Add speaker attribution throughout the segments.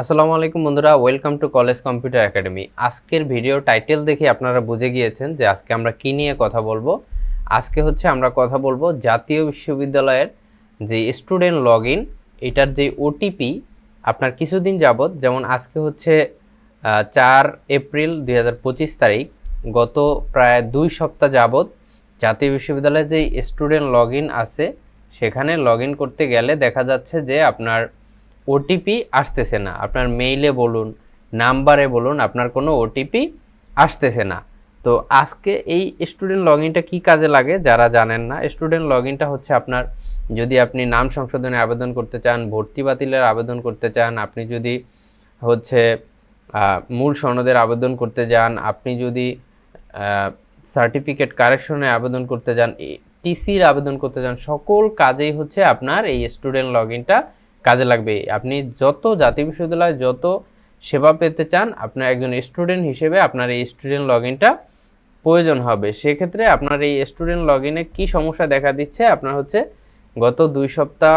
Speaker 1: আসসালামু আলাইকুম বন্ধুরা welcome to college computer academy আজকের ভিডিও টাইটেল দেখে আপনারা বুঝে গিয়েছেন যে আজকে আমরা কি নিয়ে কথা বলব। আজকে হচ্ছে আমরা কথা বলব জাতীয় বিশ্ববিদ্যালয়ের যে স্টুডেন্ট লগ ইন এটার যে ওটিপি আপনার কিছুদিন যাবৎ, যেমন আজকে হচ্ছে চার এপ্রিল দু হাজার পঁচিশ তারিখ, গত প্রায় দুই সপ্তাহ যাবৎ জাতীয় বিশ্ববিদ্যালয়ে যে স্টুডেন্ট লগ আছে, সেখানে লগ করতে গেলে দেখা যাচ্ছে যে আপনার ওটিপি আসতেছে না। আপনার মেইলে বলুন, নাম্বারে বলুন, আপনার কোনো ওটিপি আসতেছে না। তো আজকে এই স্টুডেন্ট লগ ইনটা কী কাজে লাগে যারা জানেন না স্টুডেন্ট লগ ইনটা হচ্ছে আপনার যদি আপনি নাম সংশোধনে আবেদন করতে চান, ভর্তি বাতিলের আবেদন করতে চান, আপনি যদি হচ্ছে মূল সনদের আবেদন করতে যান, আপনি যদি সার্টিফিকেট কারেকশনে আবেদন করতে যান টিসির আবেদন করতে যান, সকল কাজেই হচ্ছে আপনার এই স্টুডেন্ট লগ ইনটা কাজে লাগবে। আপনি যত জাতীয় বিশ্ববিদ্যালয়ে, যত সেবা পেতে চান, আপনার একজন স্টুডেন্ট হিসেবে আপনার এই স্টুডেন্ট লগ ইনটা প্রয়োজন হবে। সেক্ষেত্রে আপনার এই স্টুডেন্ট লগ ইনে কী সমস্যা দেখা দিচ্ছে? আপনার হচ্ছে গত দুই সপ্তাহ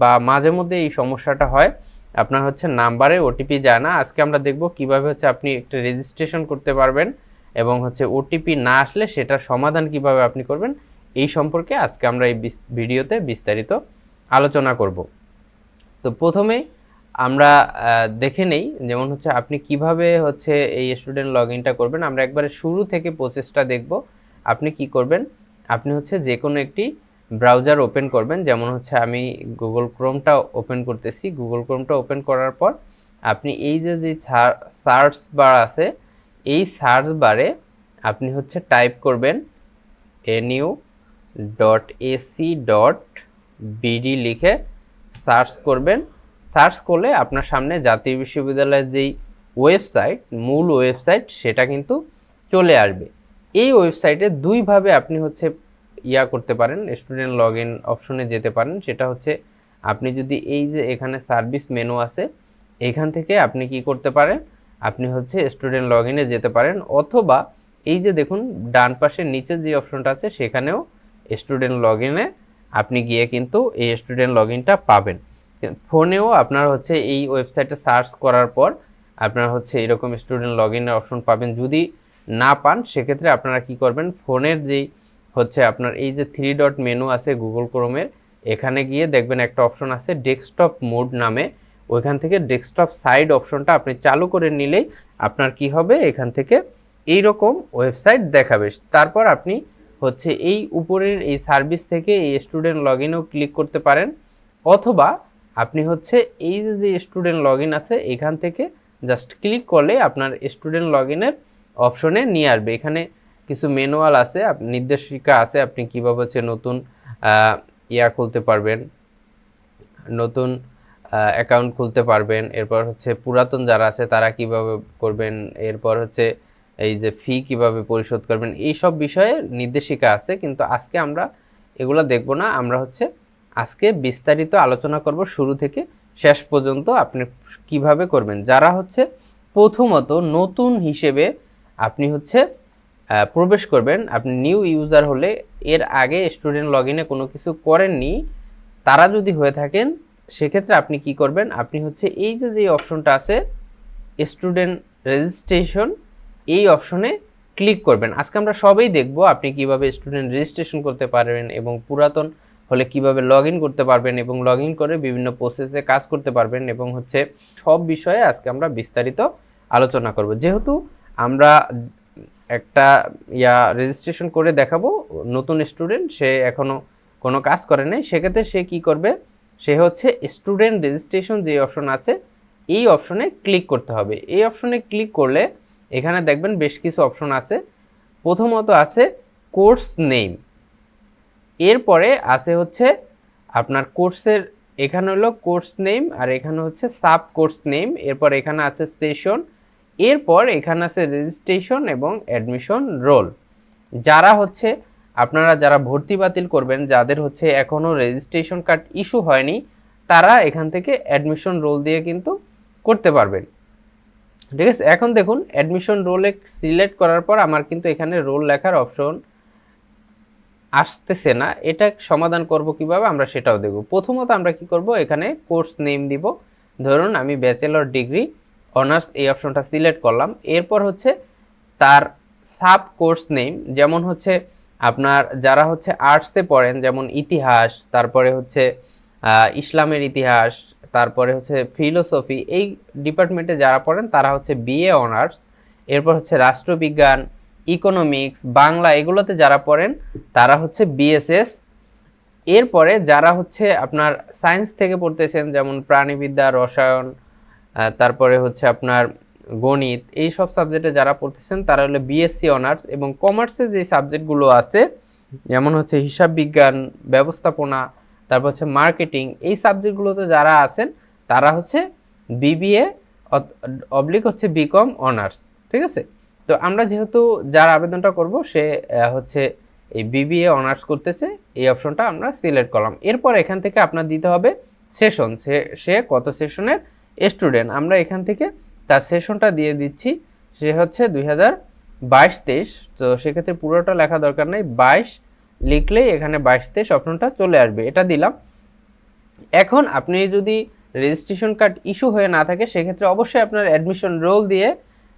Speaker 1: বা মাঝে মধ্যে এই সমস্যাটা হয়। আপনার হচ্ছে নাম্বারে ওটিপি যায় না। আজকে আমরা দেখব কীভাবে হচ্ছে আপনি একটা রেজিস্ট্রেশন করতে পারবেন এবং হচ্ছে ওটিপি না আসলে সেটার সমাধান কীভাবে আপনি করবেন, এই সম্পর্কে আজকে আমরা এই ভিডিওতে বিস্তারিত আলোচনা করব। তো প্রথমে আমরা দেখে নেই যেমন হচ্ছে আপনি কীভাবে হচ্ছে এই স্টুডেন্ট লগ ইনটা করবেন। আমরা একবারে শুরু থেকে প্রসেসটা দেখব। আপনি কি করবেন? আপনি হচ্ছে যে কোনো একটি ব্রাউজার ওপেন করবেন। যেমন হচ্ছে আমি গুগল ক্রোমটা ওপেন করতেছি। গুগল ক্রোমটা ওপেন করার পর আপনি এই যে যে সার্চ বার আছে, এই সার্চ বারে আপনি হচ্ছে টাইপ করবেন NU dot AC dot BD লিখে সার্চ করবেন। সার্চ করলে আপনার সামনে জাতীয় বিশ্ববিদ্যালয়ের যেই ওয়েবসাইট, মূল ওয়েবসাইট, সেটা কিন্তু চলে আসবে। এই ওয়েবসাইটে দুইভাবে আপনি হচ্ছে ইয়া করতে পারেন, স্টুডেন্ট লগ ইন অপশনে যেতে পারেন। সেটা হচ্ছে আপনি যদি এই যে এখানে সার্ভিস মেনু আছে, এখান থেকে আপনি কি করতে পারেন? আপনি হচ্ছে স্টুডেন্ট লগ ইনে যেতে পারেন। অথবা এই যে দেখুন, ডান পাশের নিচে যে অপশনটা আছে, সেখানেও স্টুডেন্ট লগ ইনে আপনি গিয়ে কিন্তু এই স্টুডেন্ট লগ ইনটা পাবেন। ফোনেও আপনার হচ্ছে এই ওয়েবসাইটে সার্চ করার পর আপনার হচ্ছে এরকম স্টুডেন্ট লগ অপশন পাবেন। যদি না পান, সেক্ষেত্রে আপনারা কি করবেন? ফোনের যেই হচ্ছে আপনার এই যে থ্রি ডট মেনু আছে গুগল ক্রোমের এখানে গিয়ে দেখবেন একটা অপশন আছে ডেস্কটপ মোড নামে। ওইখান থেকে ডেস্কটপ সাইড অপশনটা আপনি চালু করে নিলেই আপনার কি হবে? এখান থেকে এই রকম ওয়েবসাইট দেখাবে। তারপর আপনি হচ্ছে এই উপরের এই সার্ভিস থেকে এই স্টুডেন্ট লগ ইনেও ক্লিক করতে পারেন। অথবা আপনি হচ্ছে এই যে যে স্টুডেন্ট লগ ইন আছে, এখান থেকে জাস্ট ক্লিক করলে আপনার স্টুডেন্ট লগ ইনের অপশনে নিয়ে আসবে। এখানে কিছু ম্যানুয়াল আছে নির্দেশিকা আছে, আপনি কীভাবে হচ্ছে নতুন ইয়া খুলতে পারবেন, নতুন অ্যাকাউন্ট খুলতে পারবেন। এরপর হচ্ছে পুরাতন যারা আছে, তারা কীভাবে করবেন? এরপর হচ্ছে এই যে ফি কীভাবে পরিশোধ করবেন এই সব বিষয়ে নির্দেশিকা আছে, কিন্তু আজকে আমরা এগুলো দেখব না। আমরা হচ্ছে আজকে বিস্তারিত আলোচনা করব শুরু থেকে শেষ পর্যন্ত আপনি কীভাবে করবেন। যারা হচ্ছে প্রথমত নতুন হিসেবে আপনি হচ্ছে প্রবেশ করবেন, আপনি নিউ ইউজার হলে এর আগে স্টুডেন্ট লগ ইনে কোনো কিছু করেননি, তারা যদি হয়ে থাকেন, সেক্ষেত্রে আপনি কি করবেন? আপনি হচ্ছে এই যে যে অপশনটা আছে স্টুডেন্ট রেজিস্ট্রেশন এই অপশনে ক্লিক করবেন। আজকে আমরা সবই দেখব আপনি কীভাবে স্টুডেন্ট রেজিস্ট্রেশন করতে পারবেন এবং পুরাতন হলে কীভাবে লগ করতে পারবেন এবং লগ করে বিভিন্ন প্রসেসে কাজ করতে পারবেন এবং হচ্ছে সব বিষয়ে আজকে আমরা বিস্তারিত আলোচনা করব। যেহেতু আমরা একটা ইয়া রেজিস্ট্রেশন করে দেখাবো, নতুন স্টুডেন্ট সে এখনও কোনো কাজ করে নাই, সেক্ষেত্রে সে কি করবে? সে হচ্ছে স্টুডেন্ট রেজিস্ট্রেশন যে অপশন আছে, এই অপশনে ক্লিক করতে হবে। এই অপশনে ক্লিক করলে এখানে দেখবেন বেশ কিছু অপশন আছে। প্রথমত আছে কোর্স নেম। এরপরে আছে হচ্ছে আপনার কোর্সের, এখানে হলো কোর্স নেম আর এখানে হচ্ছে সাব কোর্স নেম। এরপর এখানে আছে সেশন। এরপর এখানে আছে রেজিস্ট্রেশন এবং অ্যাডমিশন রোল। যারা হচ্ছে, আপনারা যারা ভর্তি বাতিল করবেন, যাদের হচ্ছে এখনও রেজিস্ট্রেশন কার্ড ইস্যু হয়নি, তারা এখান থেকে অ্যাডমিশন রোল দিয়ে কিন্তু করতে পারবেন। ঠিক আছে? এখন দেখুন অ্যাডমিশন রোলে সিলেক্ট করার পর আমার কিন্তু এখানে রোল লেখার অপশন আসতেছে না। এটা সমাধান করব কীভাবে? আমরা সেটাও দেখব। প্রথমত আমরা কি করব? এখানে কোর্স নেম দিব। ধরুন, আমি ব্যাচেলর ডিগ্রি অনার্স এই অপশনটা সিলেক্ট করলাম। এরপর হচ্ছে তার সাব কোর্স নেম যেমন হচ্ছে আপনার যারা হচ্ছে আর্টসে পড়েন, যেমন ইতিহাস, তারপরে হচ্ছে ইসলামের ইতিহাস তারপরে হচ্ছে ফিলোসফি এই ডিপার্টমেন্টে যারা পড়েন, তারা হচ্ছে বিএ অনার্স এরপর হচ্ছে রাষ্ট্রবিজ্ঞান ইকোনমিক্স বাংলা, এগুলোতে যারা পড়েন, তারা হচ্ছে বিএসএস এরপরে যারা হচ্ছে আপনার সায়েন্স থেকে পড়তেছেন, যেমন প্রাণীবিদ্যা, রসায়ন তারপরে হচ্ছে আপনার গণিত, এই সব সাবজেক্টে যারা পড়তেছেন, তারা হলো বিএসসি অনার্স এবং কমার্সে যে সাবজেক্টগুলো আছে, যেমন হচ্ছে হিসাব বিজ্ঞান, ব্যবস্থাপনা তারপর হচ্ছে মার্কেটিং এই সাবজেক্টগুলোতে যারা আছেন, তারা হচ্ছে বিবিএ অবলিক হচ্ছে বিকম অনার্স ঠিক আছে? তো আমরা যেহেতু যার আবেদনটা করব, সে হচ্ছে এই বিবিএ অনার্স করতেছে, এই অপশনটা আমরা সিলেক্ট করলাম। এরপর এখান থেকে আপনার দিতে হবে সেশন সে সে কত সেশনের স্টুডেন্ট আমরা এখান থেকে তার সেশনটা দিয়ে দিচ্ছি, সে হচ্ছে দুই হাজার বাইশ তেইশ, তো সেক্ষেত্রে পুরোটা লেখা দরকার নেই, বাইশ লিখলেই এখানে বাইশ তেইশ অপশনটা চলে আসবে, এটা দিলাম। এখন আপনি যদি রেজিস্ট্রেশন কার্ড ইস্যু হয়ে না থাকে, সেক্ষেত্রে অবশ্যই আপনার অ্যাডমিশন রোল দিয়ে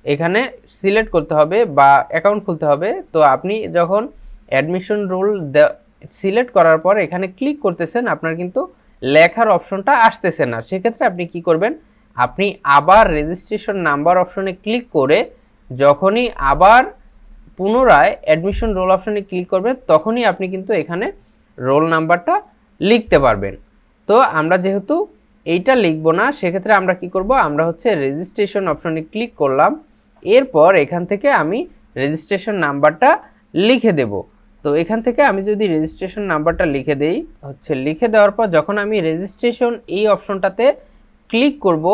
Speaker 1: এখানে সিলেক্ট করতে হবে বা অ্যাকাউন্ট খুলতে হবে। তো আপনি যখন অ্যাডমিশন রোল সিলেক্ট করার পর এখানে ক্লিক করতেছেন, আপনার কিন্তু লেখার অপশনটা আসতেছে না। সেক্ষেত্রে আপনি কি করবেন? আপনি আবার রেজিস্ট্রেশন নাম্বার অপশনে ক্লিক করে যখনই আবার পুনরায় অ্যাডমিশন রোল অপশনে ক্লিক করবেন, তখনই আপনি কিন্তু এখানে রোল নাম্বারটা লিখতে পারবেন। তো আমরা যেহেতু এইটা লিখব না, সেক্ষেত্রে আমরা কি করব? আমরা হচ্ছে রেজিস্ট্রেশন অপশনে ক্লিক করলাম, এরপর এখান থেকে আমি রেজিস্ট্রেশন নাম্বারটা লিখে দেব। তো এখান থেকে আমি যদি রেজিস্ট্রেশন নাম্বারটা লিখে দেই, হচ্ছে লিখে দেওয়ার পর যখন আমি রেজিস্ট্রেশন এই অপশনটাতে ক্লিক করব,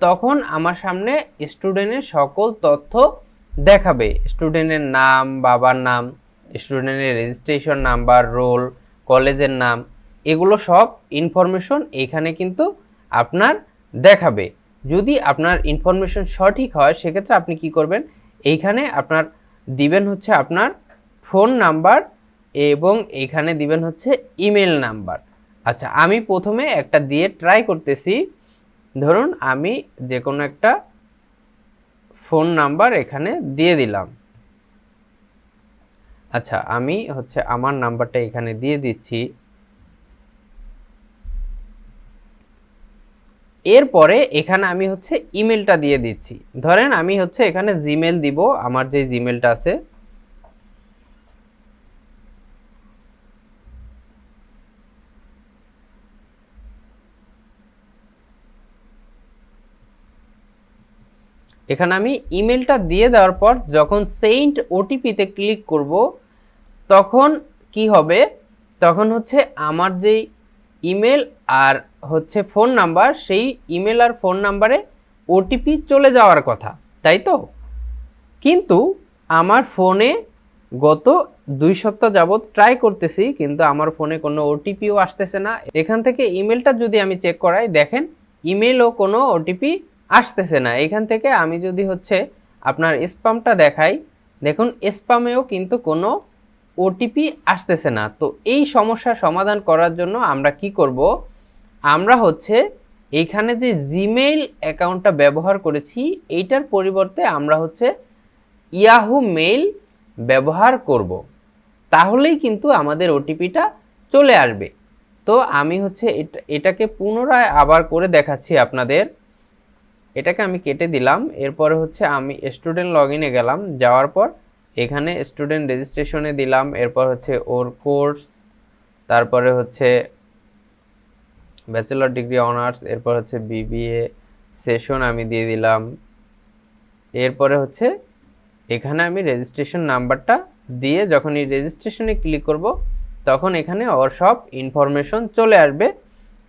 Speaker 1: তখন আমার সামনে স্টুডেন্টের সকল তথ্য দেখাবে। স্টুডেন্টের নাম, বাবার নাম, স্টুডেন্টের রেজিস্ট্রেশন নাম্বার রোল কলেজের নাম, এগুলো সব ইনফরমেশন এখানে কিন্তু আপনার দেখাবে। যদি আপনার ইনফরমেশন সঠিক হয়, সেক্ষেত্রে আপনি কি করবেন? এইখানে আপনার দিবেন হচ্ছে আপনার ফোন নাম্বার এবং এইখানে দিবেন হচ্ছে ইমেল নাম্বার আচ্ছা আমি প্রথমে একটা দিয়ে ট্রাই করতেছি। ধরুন, আমি যে কোনো একটা ফোন নাম্বার এখানে দিয়ে দিলাম। আচ্ছা আমি হচ্ছে আমার নাম্বারটা এখানে দিয়ে দিচ্ছি। এরপরে এখানে আমি হচ্ছে ইমেলটা দিয়ে দিচ্ছি। ধরেন আমি হচ্ছে এখানে জিমেল দিব, আমার যে জিমেলটা আছে এখানে আমি ইমেলটা দিয়ে দেওয়ার পর যখন সেন্ট ওটিপিতে ক্লিক করব, তখন কি হবে? তখন হচ্ছে আমার যেই ইমেল আর হচ্ছে ফোন নাম্বার সেই ইমেল আর ফোন নাম্বারে ওটিপি চলে যাওয়ার কথা, তাই তো? কিন্তু আমার ফোনে গত দুই সপ্তাহ যাবৎ ট্রাই করতেছি, কিন্তু আমার ফোনে কোনো ওটিপিও আসতেছে না। এখান থেকে ইমেলটা যদি আমি চেক করাই, দেখেন ইমেলও কোনো ওটিপি আসতেছে না। এখান থেকে আমি যদি হচ্ছে আপনার স্পামটা দেখাই, দেখুন স্পামেও কিন্তু কোনো ওটিপি আসতেছে না। তো এই সমস্যার সমাধান করার জন্য আমরা কি করব? আমরা হচ্ছে এইখানে যে জিমেইল অ্যাকাউন্টটা ব্যবহার করেছি, এইটার পরিবর্তে আমরা হচ্ছে ইয়াহু মেইল ব্যবহার করব। তাহলেই কিন্তু আমাদের ওটিপিটা চলে আসবে। তো আমি হচ্ছে এটা, এটাকে পুনরায় আবার করে দেখাচ্ছি আপনাদের। এটাকে আমি কেটে দিলাম। এরপরে হচ্ছে আমি স্টুডেন্ট লগ ইনে গেলাম। যাওয়ার পর এখানে স্টুডেন্ট রেজিস্ট্রেশনে দিলাম। এরপর হচ্ছে ওর কোর্স তারপরে হচ্ছে ব্যাচেলর ডিগ্রি অনার্স এরপর হচ্ছে বিবিএ সেশন আমি দিয়ে দিলাম। এরপরে হচ্ছে এখানে আমি রেজিস্ট্রেশন নাম্বারটা দিয়ে যখন এই রেজিস্ট্রেশনে ক্লিক করব, তখন এখানে ওর সব ইনফরমেশন চলে আসবে।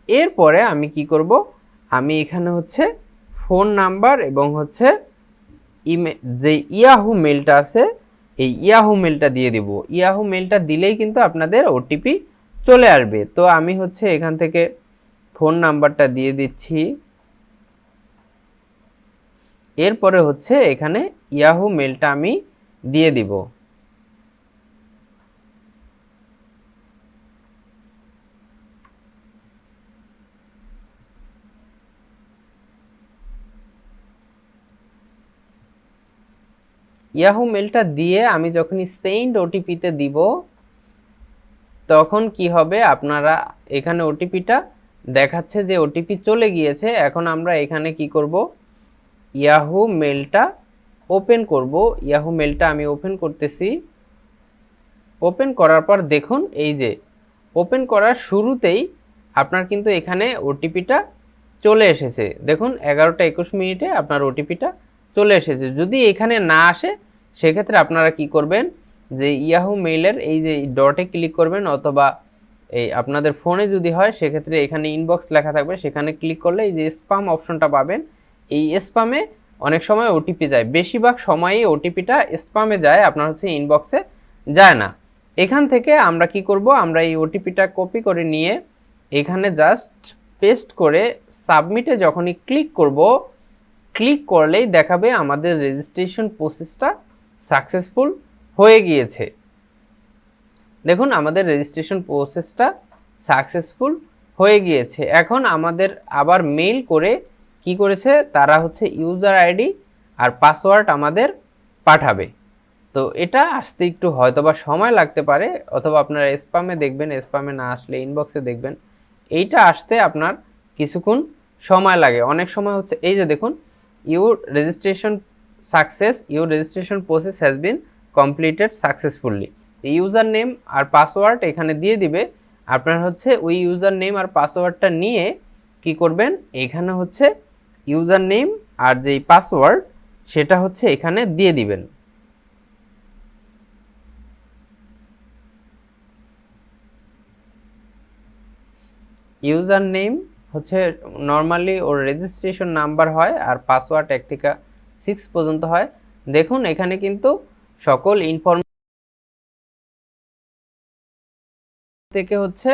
Speaker 1: এরপরে আমি কি করব? আমি এখানে হচ্ছে ফোন নাম্বার এবং হচ্ছে ইমে, যে ইয়াহু মেলটা আছে, এই ইয়াহু মেলটা দিয়ে দিব। ইয়াহু মেলটা দিলেই কিন্তু আপনাদের ওটিপি চলে আসবে। তো আমি হচ্ছে এখান থেকে ফোন নাম্বারটা দিয়ে দিচ্ছি। এরপরে হচ্ছে এখানে ইয়াহু মেলটা আমি দিয়ে দিব। ইয়াহু মেলটা দিয়ে আমি যখনই সেন্ড ওটিপিতে দিব, তখন কি হবে? আপনারা এখানে ওটিপিটা দেখাচ্ছে যে ওটিপি চলে গিয়েছে। এখন আমরা এখানে কি করব? ইয়াহু মেলটা ওপেন করব। ইয়াহু মেলটা আমি ওপেন করতেছি। ওপেন করার পর দেখুন, এই যে ওপেন করার শুরুতেই আপনার কিন্তু এখানে ওটিপিটা চলে এসেছে। দেখুন, এগারোটা একুশ মিনিটে আপনার ওটিপিটা চলে এসেছে। যদি এখানে না আসে সেক্ষেত্রে আপনারা কি করবেন যে ইয়াহু মেইলের এই যে ডটে ক্লিক করবেন অথবা এই আপনাদের ফোনে যদি হয়, সেক্ষেত্রে এখানে ইনবক্স লেখা থাকবে। সেখানে ক্লিক করলে এই যে স্পাম অপশনটা পাবেন। এই স্পামে অনেক সময় ওটিপি যায়। বেশিরভাগ সময়ই ওটিপিটা স্পামে যায়, আপনার হচ্ছে ইনবক্সে যায় না। এখান থেকে আমরা কি করব? আমরা এই ওটিপিটা কপি করে নিয়ে এখানে জাস্ট পেস্ট করে সাবমিটে যখনই ক্লিক করব ক্লিক করলেই দেখাবে আমাদের রেজিস্ট্রেশন প্রসেসটা সাকসেসফুল হয়ে গিয়েছে। দেখুন, আমাদের রেজিস্ট্রেশন প্রসেসটা সাকসেসফুল হয়ে গিয়েছে। এখন আমাদের আবার মেইল করে কি করেছে? তারা হচ্ছে ইউজার আইডি আর পাসওয়ার্ড আমাদের পাঠাবে। তো এটা আসতে একটু হয়তোবা সময় লাগতে পারে, অথবা আপনারা স্পামে দেখবেন স্পামে না আসলে ইনবক্সে দেখবেন। এইটা আসতে আপনার কিছুক্ষণ সময় লাগে। অনেক সময় হচ্ছে, এই যে দেখুন your registration success your registration process has been completed successfully user name R password এখানে দিয়ে দিবে। আপনার হচ্ছে ওই ইউজার নেম আর পাসওয়ার্ডটা নিয়ে কি করবেন? এখানে হচ্ছে ইউজার নেম আর যেই পাসওয়ার্ড সেটা হচ্ছে এখানে দিয়ে দিবেন। ইউজার নেম হচ্ছে নর্মালি ওর রেজিস্ট্রেশন নাম্বার হয় আর পাসওয়ার্ড এক থেকে সিক্স পর্যন্ত হয়। দেখুন, এখানে কিন্তু সকল ইনফরম থেকে হচ্ছে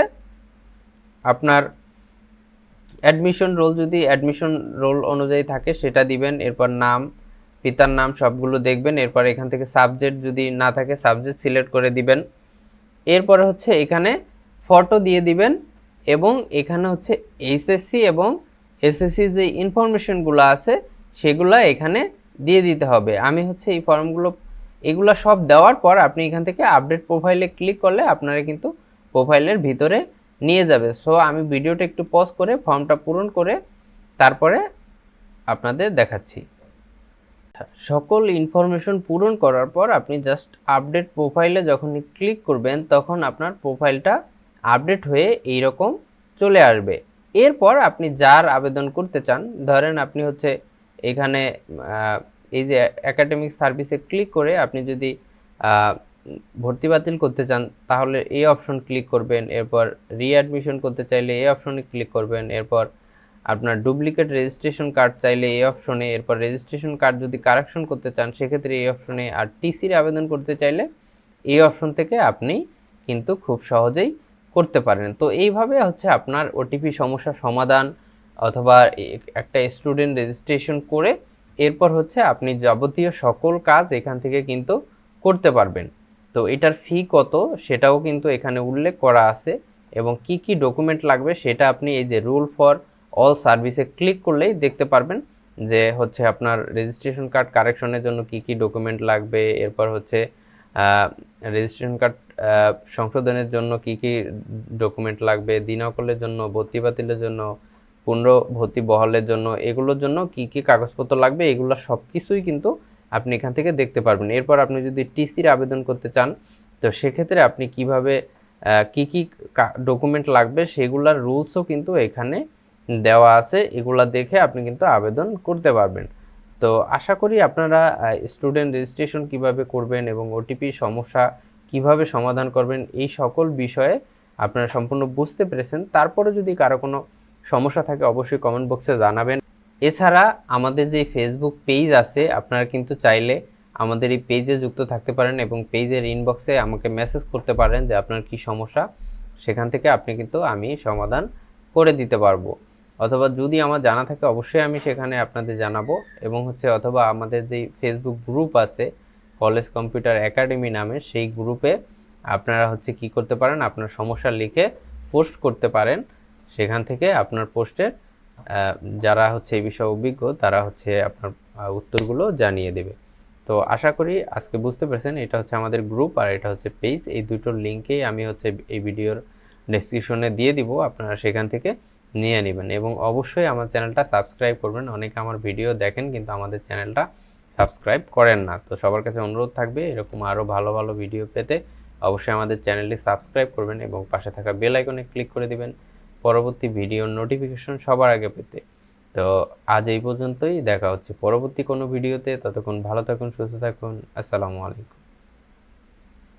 Speaker 1: আপনার অ্যাডমিশন রোল যদি অ্যাডমিশন রোল অনুযায়ী থাকে, সেটা দিবেন, এরপর নাম, পিতার নাম সবগুলো দেখবেন, এরপর এখান থেকে সাবজেক্ট যদি না থাকে সাবজেক্ট সিলেক্ট করে দিবেন। এরপরে হচ্ছে এখানে ফটো দিয়ে দিবেন এবং এখানে হচ্ছে এইচএসসি এবং এসএসসি যে ইনফরমেশনগুলো আছে, সেগুলো এখানে দিয়ে দিতে হবে। আমি হচ্ছে এই ফর্মগুলো, এগুলো সব দেওয়ার পর আপনি এখান থেকে আপডেট প্রোফাইলে ক্লিক করলে আপনারা কিন্তু প্রোফাইলের ভিতরে নিয়ে যাবে। সো আমি ভিডিওটা একটু পজ করে ফর্মটা পূরণ করে তারপরে আপনাদের দেখাচ্ছি। সকল ইনফরমেশন পূরণ করার পর আপনি জাস্ট আপডেট প্রোফাইলে যখন ক্লিক করবেন, তখন আপনার প্রোফাইলটা আপডেট হয়ে এই রকম চলে আসবে। এরপর আপনি যার আবেদন করতে চান, ধরেন আপনি হচ্ছে এখানে এই যে একাডেমিক সার্ভিসে ক্লিক করে আপনি যদি ভর্তি বাতিল করতে চান, তাহলে এই অপশন ক্লিক করবেন। এরপর রিঅ্যাডমিশন করতে চাইলে এই অপশনে ক্লিক করবেন। এরপর আপনার ডুপ্লিকেট রেজিস্ট্রেশন কার্ড চাইলে এই অপশনে এরপর রেজিস্ট্রেশন কার্ড যদি কারেকশন করতে চান, সেক্ষেত্রে এই অপশনে আর টিসির আবেদন করতে চাইলে এই অপশন থেকে আপনি কিন্তু খুব সহজেই করতে পারেন। তো এইভাবে হচ্ছে আপনার ওটিপি সমস্যার সমাধান অথবা একটা স্টুডেন্ট রেজিস্ট্রেশন করে এরপর হচ্ছে আপনি যাবতীয় সকল কাজ এখান থেকে কিন্তু করতে পারবেন। তো এটার ফি কত সেটাও কিন্তু এখানে উল্লেখ করা আছে এবং কি কি ডকুমেন্ট লাগবে সেটা আপনি এই যে রুল ফর অল সার্ভিসে ক্লিক করলেই দেখতে পারবেন যে হচ্ছে আপনার রেজিস্ট্রেশন কার্ড কারেকশনের জন্য কি কি ডকুমেন্ট লাগবে, এরপর হচ্ছে রেজিস্ট্রেশন কার্ড সংশোধনের জন্য কি কি ডকুমেন্ট লাগবে, দিনকলের জন্য, ভর্তি বাতিলের জন্য পুনর ভর্তি বহালের জন্য, এগুলোর জন্য কি কি কাগজপত্র লাগবে, এগুলো সব কিছুই কিন্তু আপনি এখান থেকে দেখতে পারবেন। এরপর আপনি যদি টিসির আবেদন করতে চান, তো সেক্ষেত্রে আপনি কীভাবে কি কি ডকুমেন্ট লাগবে সেগুলোর রুলসও কিন্তু এখানে দেওয়া আছে। এগুলো দেখে আপনি কিন্তু আবেদন করতে পারবেন। তো আশা করি আপনারা স্টুডেন্ট রেজিস্ট্রেশন কীভাবে করবেন এবং ওটিপি সমস্যা কীভাবে সমাধান করবেন, এই সকল বিষয়ে আপনারা সম্পূর্ণ বুঝতে পেরেছেন। তারপরে যদি কারও কোনো সমস্যা থাকে অবশ্যই কমেন্ট বক্সে জানাবেন। এছাড়া আমাদের যে ফেসবুক পেজ আছে, আপনারা কিন্তু চাইলে আমাদের এই পেজে যুক্ত থাকতে পারেন এবং পেজের ইনবক্সে আমাকে মেসেজ করতে পারেন যে আপনার কি সমস্যা। সেখান থেকে আপনি কিন্তু আমি সমাধান করে দিতে পারব। অথবা যদি আমার জানা থাকে, অবশ্যই আমি সেখানে আপনাদের জানাব এবং হচ্ছে অথবা আমাদের যে ফেসবুক গ্রুপ আছে কলেজ কম্পিউটার একাডেমি নামে সেই গ্রুপে আপনারা হচ্ছে কি করতে পারেন, আপনার সমস্যা লিখে পোস্ট করতে পারেন। সেখান থেকে আপনার পোস্টের যারা হচ্ছে এই বিষয়ে অভিজ্ঞ, তারা হচ্ছে আপনার উত্তরগুলো জানিয়ে দেবে। তো আশা করি আজকে বুঝতে পেরেছেন, এটা হচ্ছে আমাদের গ্রুপ আর এটা হচ্ছে পেজ। এই দুটোর লিঙ্কেই আমি হচ্ছে এই ভিডিওর ডেসক্রিপশনে দিয়ে দিব, আপনারা সেখান থেকে নিয়ে নেবেন। এবং অবশ্যই আমার চ্যানেলটা সাবস্ক্রাইব করবেন। অনেকে আমার ভিডিও দেখেন কিন্তু আমাদের চ্যানেলটা সাবস্ক্রাইব করেন না। তো সবার কাছে অনুরোধ থাকবে, এরকম আরও ভালো ভালো ভিডিও পেতে অবশ্যই আমাদের চ্যানেলটি সাবস্ক্রাইব করবেন এবং পাশে থাকা বেল আইকনে ক্লিক করে দিবেন। পরবর্তী ভিডিওর নোটিফিকেশন সবার আগে পেতে। তো আজ এই পর্যন্তই, দেখা হচ্ছে পরবর্তী কোনো ভিডিওতে ততক্ষণ ভালো থাকুন, সুস্থ থাকুন। আসসালামু আলাইকুম।